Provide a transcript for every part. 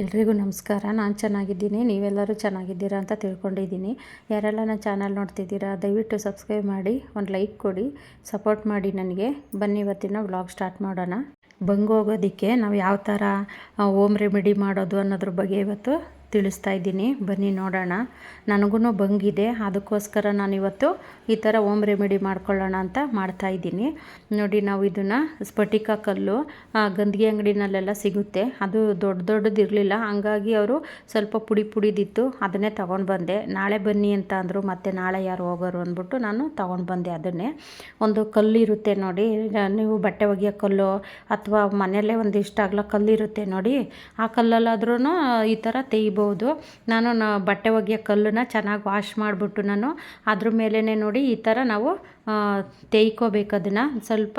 ಎಲ್ರಿಗೂ ನಮಸ್ಕಾರ. ನಾನು ಚೆನ್ನಾಗಿದ್ದೀನಿ. ನೀವೆಲ್ಲರೂ ಚೆನ್ನಾಗಿದ್ದೀರಾ ಅಂತ ತಿಳ್ಕೊಂಡಿದ್ದೀನಿ. ಯಾರೆಲ್ಲ ನನ್ನ ಚಾನಲ್ ನೋಡ್ತಿದ್ದೀರಾ, ದಯವಿಟ್ಟು ಸಬ್ಸ್ಕ್ರೈಬ್ ಮಾಡಿ, ಒಂದು ಲೈಕ್ ಕೊಡಿ, ಸಪೋರ್ಟ್ ಮಾಡಿ ನನಗೆ. ಬನ್ನಿ ಇವತ್ತಿನ ವ್ಲಾಗ್ ಸ್ಟಾರ್ಟ್ ಮಾಡೋಣ. ಬಂಗು ಹೋಗೋದಕ್ಕೆ ನಾವು ಯಾವ ಥರ ಓಮ್ ರೆಮಿಡಿ ಮಾಡೋದು ಅನ್ನೋದ್ರ ಬಗ್ಗೆ ಇವತ್ತು ತಿಳಿಸ್ತಾ ಇದ್ದೀನಿ. ಬನ್ನಿ ನೋಡೋಣ. ನನಗೂ ಬಂಗಿದೆ ಅದಕ್ಕೋಸ್ಕರ ನಾನಿವತ್ತು ಈ ಥರ ಓಮ್ ರೆಮಿಡಿ ಮಾಡ್ಕೊಳ್ಳೋಣ ಅಂತ ಮಾಡ್ತಾ ಇದ್ದೀನಿ. ನೋಡಿ, ನಾವು ಇದನ್ನು ಸ್ಫಟಿಕ ಕಲ್ಲು ಗಂದಿಗೆ ಅಂಗಡಿನಲ್ಲೆಲ್ಲ ಸಿಗುತ್ತೆ. ಅದು ದೊಡ್ಡ ದೊಡ್ಡದಿರಲಿಲ್ಲ. ಹಂಗಾಗಿ ಅವರು ಸ್ವಲ್ಪ ಪುಡಿ ಪುಡಿದಿತ್ತು. ಅದನ್ನೇ ತೊಗೊಂಡು ಬಂದೆ. ನಾಳೆ ಬನ್ನಿ ಅಂತ ಅಂದರು, ಮತ್ತು ನಾಳೆ ಯಾರು ಹೋಗೋರು ಅಂದ್ಬಿಟ್ಟು ನಾನು ತೊಗೊಂಡು ಬಂದೆ ಅದನ್ನೇ. ಒಂದು ಕಲ್ಲು ಇರುತ್ತೆ ನೋಡಿ. ನೀವು ಬಟ್ಟೆ ಒಗೆಯೋ ಕಲ್ಲು ಅಥವಾ ಮನೆಯಲ್ಲೇ ಒಂದು ಇಷ್ಟ ಕಲ್ಲು ಕಲ್ಲಿರುತ್ತೆ ನೋಡಿ. ಆ ಕಲ್ಲಲ್ಲಾದ್ರೂ ಈ ಥರ ತೇಯ್ಬೋದು ನಾನು ನ ಬಟ್ಟೆ ಒಗೆಯೋ ಕಲ್ಲನ್ನ ಚೆನ್ನಾಗಿ ವಾಶ್ ಮಾಡಿಬಿಟ್ಟು ನಾನು ಅದ್ರ ಮೇಲೇ ನೋಡಿ ಈ ಥರ ನಾವು ತೇಯ್ಕೋಬೇಕು ಅದನ್ನು. ಸ್ವಲ್ಪ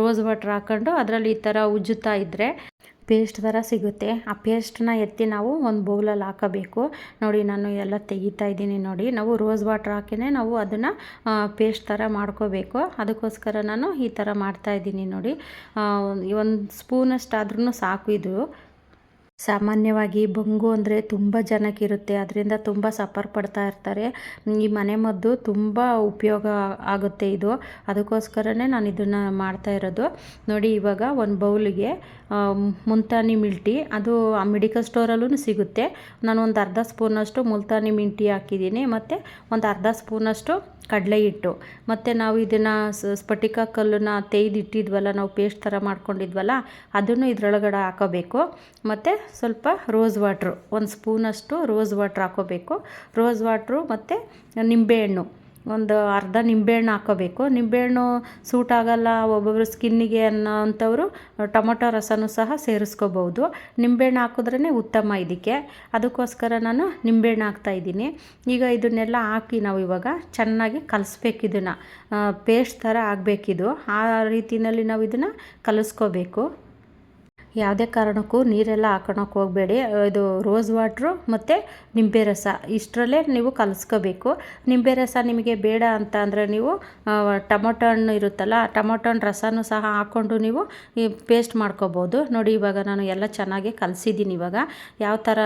ರೋಸ್ ವಾಟ್ರ್ ಹಾಕ್ಕೊಂಡು ಅದರಲ್ಲಿ ಈ ಥರ ಉಜ್ಜುತ್ತಾ ಇದ್ದರೆ ಪೇಸ್ಟ್ ಥರ ಸಿಗುತ್ತೆ. ಆ ಪೇಸ್ಟನ್ನ ಎತ್ತಿ ನಾವು ಒಂದು ಬೌಲಲ್ಲಿ ಹಾಕಬೇಕು. ನೋಡಿ ನಾನು ಎಲ್ಲ ತೆಗಿತಾ ಇದ್ದೀನಿ ನೋಡಿ. ನಾವು ರೋಸ್ ವಾಟ್ರ್ ಹಾಕಿನೇ ನಾವು ಅದನ್ನು ಪೇಸ್ಟ್ ಥರ ಮಾಡ್ಕೋಬೇಕು. ಅದಕ್ಕೋಸ್ಕರ ನಾನು ಈ ಥರ ಮಾಡ್ತಾ ಇದ್ದೀನಿ ನೋಡಿ. ಒಂದು ಸ್ಪೂನಷ್ಟಾದ್ರೂ ಸಾಕು ಇದು. ಸಾಮಾನ್ಯವಾಗಿ ಬಂಗು ಅಂದರೆ ತುಂಬ ಜನಕ್ಕಿರುತ್ತೆ. ಅದರಿಂದ ತುಂಬ ಸಫರ್ ಪಡ್ತಾ ಇರ್ತಾರೆ. ಈ ಮನೆ ಮದ್ದು ತುಂಬ ಉಪಯೋಗ ಆಗುತ್ತೆ ಇದು. ಅದಕ್ಕೋಸ್ಕರನೇ ನಾನು ಇದನ್ನು ಮಾಡ್ತಾ ಇರೋದು. ನೋಡಿ ಇವಾಗ ಒಂದು ಬೌಲಿಗೆ ಮುಲ್ತಾನಿ ಮಿಲ್ಟಿ. ಅದು ಆ ಮೆಡಿಕಲ್ ಸ್ಟೋರಲ್ಲೂ ಸಿಗುತ್ತೆ. ನಾನು ಒಂದು ಅರ್ಧ ಸ್ಪೂನಷ್ಟು ಮುಲ್ತಾನಿ ಮಿಂಟಿ ಹಾಕಿದ್ದೀನಿ. ಮತ್ತು ಒಂದು ಅರ್ಧ ಸ್ಪೂನಷ್ಟು ಕಡಲೆ ಹಿಟ್ಟು. ಮತ್ತು ನಾವು ಇದನ್ನು ಸ್ಫಟಿಕ ಕಲ್ಲನ್ನ ತೆಗೆದಿಟ್ಟಿದ್ವಲ್ಲ ನಾವು ಪೇಸ್ಟ್ ಥರ ಮಾಡ್ಕೊಂಡಿದ್ವಲ್ಲ, ಅದನ್ನು ಇದರೊಳಗಡೆ ಹಾಕೋಬೇಕು. ಮತ್ತು ಸ್ವಲ್ಪ ರೋಸ್ ವಾಟ್ರು, ಒಂದು ಸ್ಪೂನಷ್ಟು ರೋಸ್ ವಾಟ್ರ್ ಹಾಕೋಬೇಕು. ರೋಸ್ ವಾಟ್ರು ಮತ್ತು ನಿಂಬೆಹಣ್ಣು ಒಂದು ಅರ್ಧ ನಿಂಬೆಹಣ್ಣು ಹಾಕೋಬೇಕು. ನಿಂಬೆಹಣ್ಣು ಸೂಟ್ ಆಗೋಲ್ಲ ಒಬ್ಬೊಬ್ಬರು ಸ್ಕಿನ್ನಿಗೆ ಅನ್ನೋ ಅಂಥವರು ಟೊಮೊಟೊ ರಸನೂ ಸಹ ಸೇರಿಸ್ಕೋಬೋದು. ನಿಂಬೆಹಣ್ಣು ಹಾಕಿದ್ರೇ ಉತ್ತಮ ಇದಕ್ಕೆ. ಅದಕ್ಕೋಸ್ಕರ ನಾನು ನಿಂಬೆಹಣ್ಣು ಹಾಕ್ತಾಯಿದ್ದೀನಿ ಈಗ ಇದನ್ನೆಲ್ಲ ಹಾಕಿ ನಾವು ಇವಾಗ ಚೆನ್ನಾಗಿ ಕಲಿಸ್ಬೇಕು ಇದನ್ನು. ಪೇಸ್ಟ್ ಥರ ಆಗಬೇಕಿದು. ಆ ರೀತಿಯಲ್ಲಿ ನಾವು ಇದನ್ನು ಕಲಿಸ್ಕೋಬೇಕು. ಯಾವುದೇ ಕಾರಣಕ್ಕೂ ನೀರೆಲ್ಲ ಹಾಕೊಳಕ್ಕೆ ಹೋಗಬೇಡಿ. ಇದು ರೋಸ್ ವಾಟ್ರು ಮತ್ತು ನಿಂಬೆ ರಸ, ಇಷ್ಟರಲ್ಲೇ ನೀವು ಕಲಿಸ್ಕೋಬೇಕು. ನಿಂಬೆ ರಸ ನಿಮಗೆ ಬೇಡ ಅಂತ ಅಂದರೆ ನೀವು ಟೊಮೊಟೊ ಹಣ್ಣು ಇರುತ್ತಲ್ಲ, ಆ ಟೊಮೊಟೊ ಹಣ್ಣು ರಸನೂ ಸಹ ಹಾಕ್ಕೊಂಡು ನೀವು ಈ ಪೇಸ್ಟ್ ಮಾಡ್ಕೋಬೋದು. ನೋಡಿ, ಇವಾಗ ನಾನು ಎಲ್ಲ ಚೆನ್ನಾಗಿ ಕಲಸಿದ್ದೀನಿ ಇವಾಗ. ಯಾವ ಥರ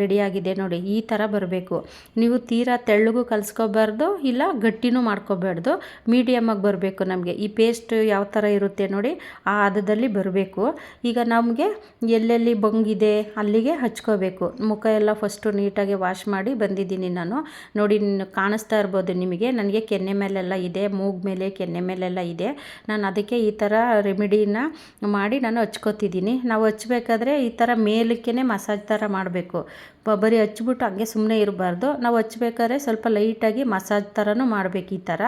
ರೆಡಿಯಾಗಿದೆ ನೋಡಿ, ಈ ಥರ ಬರಬೇಕು. ನೀವು ತೀರಾ ತೆಳ್ಳಗೂ ಕಲಿಸ್ಕೋಬಾರ್ದು, ಇಲ್ಲ ಗಟ್ಟಿನೂ ಮಾಡ್ಕೋಬಾರ್ದು. ಮೀಡಿಯಮಾಗಿ ಬರಬೇಕು ನಮಗೆ. ಈ ಪೇಸ್ಟ್ ಯಾವ ಥರ ಇರುತ್ತೆ ನೋಡಿ, ಆ ಹದದಲ್ಲಿ ಬರಬೇಕು. ಈಗ ನಮಗೆ ಎಲ್ಲೆಲ್ಲಿ ಬಂಗಿದೆ ಅಲ್ಲಿಗೆ ಹಚ್ಕೋಬೇಕು. ಮುಖ ಎಲ್ಲ ಫಸ್ಟು ನೀಟಾಗಿ ವಾಶ್ ಮಾಡಿ ಬಂದಿದ್ದೀನಿ ನಾನು. ನೋಡಿ ಕಾಣಿಸ್ತಾ ಇರ್ಬೋದು ನಿಮಗೆ. ನನಗೆ ಕೆನ್ನೆ ಮೇಲೆಲ್ಲ ಇದೆ, ಮೂಗ್ ಮೇಲೆ ಕೆನ್ನೆ ಮೇಲೆಲ್ಲ ಇದೆ. ನಾನು ಅದಕ್ಕೆ ಈ ಥರ ರೆಮಿಡಿನ ಮಾಡಿ ನಾನು ಹಚ್ಕೋತಿದ್ದೀನಿ. ನಾವು ಹಚ್ಬೇಕಾದ್ರೆ ಈ ಥರ ಮೇಲಕ್ಕೇ ಮಸಾಜ್ ಥರ ಮಾಡಬೇಕು. ಬರೀ ಹಚ್ಚಿಬಿಟ್ಟು ಹಂಗೆ ಸುಮ್ಮನೆ ಇರಬಾರ್ದು. ನಾವು ಹಚ್ಬೇಕಾದ್ರೆ ಸ್ವಲ್ಪ ಲೈಟಾಗಿ ಮಸಾಜ್ ಥರನೂ ಮಾಡಬೇಕು ಈ ಥರ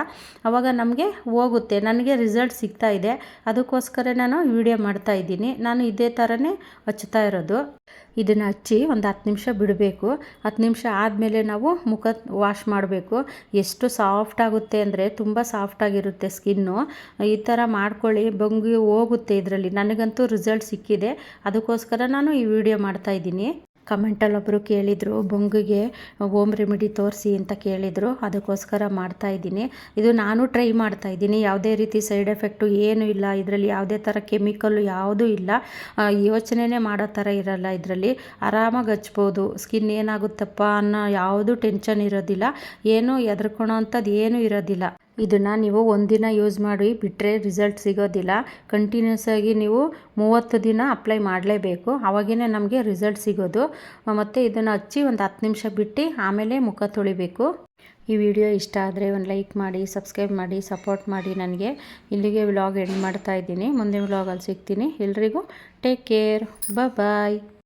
ಆವಾಗ ನಮಗೆ ಹೋಗುತ್ತೆ. ನನಗೆ ರಿಸಲ್ಟ್ ಸಿಗ್ತಾ ಇದೆ. ಅದಕ್ಕೋಸ್ಕರ ನಾನು ವಿಡಿಯೋ ಮಾಡ್ತಾ ಇದ್ದೀನಿ. ನಾನು ಇದೇ ಥರನೇ ಹಚ್ತಾ ಇರೋದು. ಇದನ್ನು ಹಚ್ಚಿ ಒಂದು ಹತ್ತು ನಿಮಿಷ ಬಿಡಬೇಕು. ಹತ್ತು ನಿಮಿಷ ಆದಮೇಲೆ ನಾವು ಮುಖ ವಾಶ್ ಮಾಡಬೇಕು. ಎಷ್ಟು ಸಾಫ್ಟ್ ಆಗುತ್ತೆ ಅಂದರೆ ತುಂಬ ಸಾಫ್ಟಾಗಿರುತ್ತೆ ಸ್ಕಿನ್ನು ಈ ಥರ ಮಾಡ್ಕೊಳ್ಳಿ. ಬಂಗಿ ಹೋಗುತ್ತೆ ಇದರಲ್ಲಿ. ನನಗಂತೂ ರಿಸಲ್ಟ್ ಸಿಕ್ಕಿದೆ. ಅದಕ್ಕೋಸ್ಕರ ನಾನು ಈ ವಿಡಿಯೋ ಮಾಡ್ತಾ ಇದ್ದೀನಿ. ಕಮೆಂಟಲ್ಲಿ ಒಬ್ಬರು ಕೇಳಿದರು, ಬೊಂಗಿಗೆ ಓಮ್ ರೆಮಿಡಿ ತೋರಿಸಿ ಅಂತ ಕೇಳಿದರು. ಅದಕ್ಕೋಸ್ಕರ ಮಾಡ್ತಾ ಇದ್ದೀನಿ. ಇದು ನಾನು ಟ್ರೈ ಮಾಡ್ತಾ ಇದ್ದೀನಿ. ಯಾವುದೇ ರೀತಿ ಸೈಡ್ ಎಫೆಕ್ಟು ಏನೂ ಇಲ್ಲ. ಇದರಲ್ಲಿ ಯಾವುದೇ ಥರ ಕೆಮಿಕಲ್ಲು ಯಾವುದೂ ಇಲ್ಲ. ಯೋಚನೆ ಮಾಡೋ ಥರ ಇರಲ್ಲ ಇದರಲ್ಲಿ. ಆರಾಮಾಗಿ ಹಚ್ಬೋದು. ಸ್ಕಿನ್ ಏನಾಗುತ್ತಪ್ಪ ಅನ್ನೋ ಯಾವುದೂ ಟೆನ್ಷನ್ ಇರೋದಿಲ್ಲ. ಏನೂ ಹೆದರ್ಕೊಳೋ ಅಂಥದ್ದು ಏನೂ ಇರೋದಿಲ್ಲ. ಇದನ್ನು ನೀವು ಒಂದಿನ ಯೂಸ್ ಮಾಡಿ ಬಿಟ್ಟರೆ ರಿಸಲ್ಟ್ ಸಿಗೋದಿಲ್ಲ. ಕಂಟಿನ್ಯೂಸ್ ಆಗಿ ನೀವು ಮೂವತ್ತು ದಿನ ಅಪ್ಲೈ ಮಾಡಲೇಬೇಕು. ಆವಾಗೇ ನಮಗೆ ರಿಸಲ್ಟ್ ಸಿಗೋದು. ಮತ್ತು ಇದನ್ನು ಹಚ್ಚಿ ಒಂದು ಹತ್ತು ನಿಮಿಷ ಬಿಟ್ಟು ಆಮೇಲೆ ಮುಖ ತೊಳಿಬೇಕು. ಈ ವಿಡಿಯೋ ಇಷ್ಟ ಆದರೆ ಒಂದು ಲೈಕ್ ಮಾಡಿ ಸಬ್ಸ್ಕ್ರೈಬ್ ಮಾಡಿ ಸಪೋರ್ಟ್ ಮಾಡಿ ನನಗೆ. ಇಲ್ಲಿಗೆ ವ್ಲಾಗ್ ಎಂಡ್ ಮಾಡ್ತಾ ಇದ್ದೀನಿ. ಮುಂದಿನ ವ್ಲಾಗಲ್ಲಿ ಸಿಗ್ತೀನಿ. ಎಲ್ರಿಗೂ ಟೇಕ್ ಕೇರ್ ಬಾಯ್